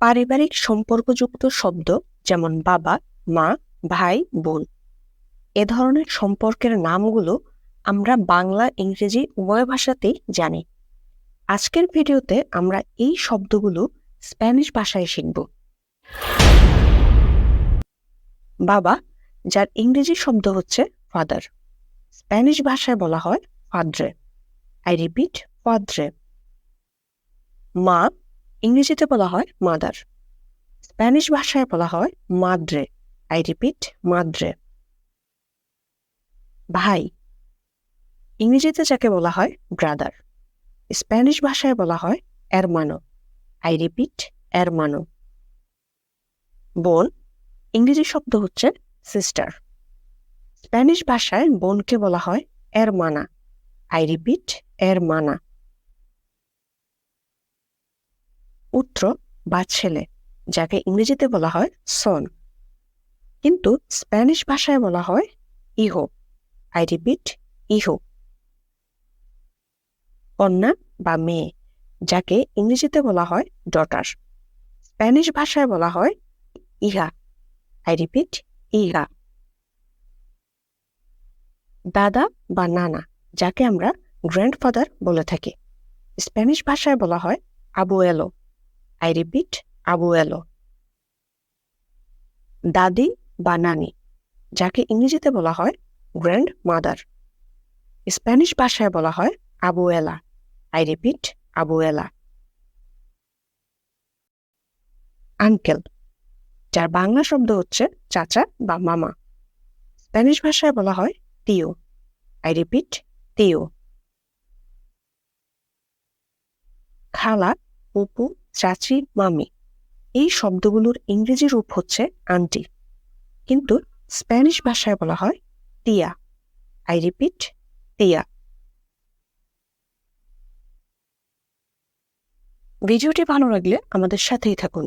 পারিবারিক সম্পর্কযুক্ত শব্দ যেমন বাবা, মা, ভাই, বোন। এ ধরনের সম্পর্কের নামগুলো আমরা বাংলা, ইংরেজি উভয় ভাষাতেই জানি। আজকের ভিডিওতে আমরা এই শব্দগুলো স্প্যানিশ ভাষায় শিখব। বাবা, যার ইংরেজি শব্দ হচ্ছে ফাদার। স্প্যানিশ ভাষায় বলা হয় ফাদ্রে। I repeat, ফাদ্রে। মা ইংরেজিতে বলা হয় মাদার। স্প্যানিশ ভাষায় বলা হয় মাদ্রে। I repeat মাদ্রে। ভাই, ইংরেজিতে যাকে বলা হয় ব্রাদার। স্প্যানিশ ভাষায় বলা হয় এরমানো আই রিপিট এরমানো বোন, ইংরেজি শব্দ হচ্ছে সিস্টার। স্প্যানিশ ভাষায় বোনকে বলা হয় এরমানা আই রিপিট এরমানা পুত্র বা ছেলে, যাকে ইংরেজিতে বলা হয় সন কিন্তু স্প্যানিশ ভাষায় বলা হয় ইহো আই রিপিট ইহো কন্যা বা মেয়ে, যাকে ইংরেজিতে বলা হয় ডটার স্প্যানিশ ভাষায় বলা হয় ইহা আই রিপিট ইহা দাদা বা নানা, যাকে আমরা গ্র্যান্ডফাদার বলে থাকি। স্প্যানিশ ভাষায় বলা হয় আবুয়েলো আই রিপিট আবুয়েলো দাদি বা নানি, যাকে ইংরেজিতে বলা হয় গ্র্যান্ড মাদার স্প্যানিশ ভাষায় বলা হয় আবুয়েলা আই রিপিট আবুয়েলা আঙ্কেল, যার বাংলা শব্দ হচ্ছে চাচা বা মামা, স্প্যানিশ ভাষায় বলা হয় তিও আই রিপিট তিও খালা অপু চাচি, মামি। এই শব্দগুলোর ইংরেজি রূপ হচ্ছে আন্টি। কিন্তু স্প্যানিশ ভাষায় বলা হয় টিয়া। আই রিপিট তিয়া ভিডিওটি ভালো লাগলে আমাদের সাথেই থাকুন।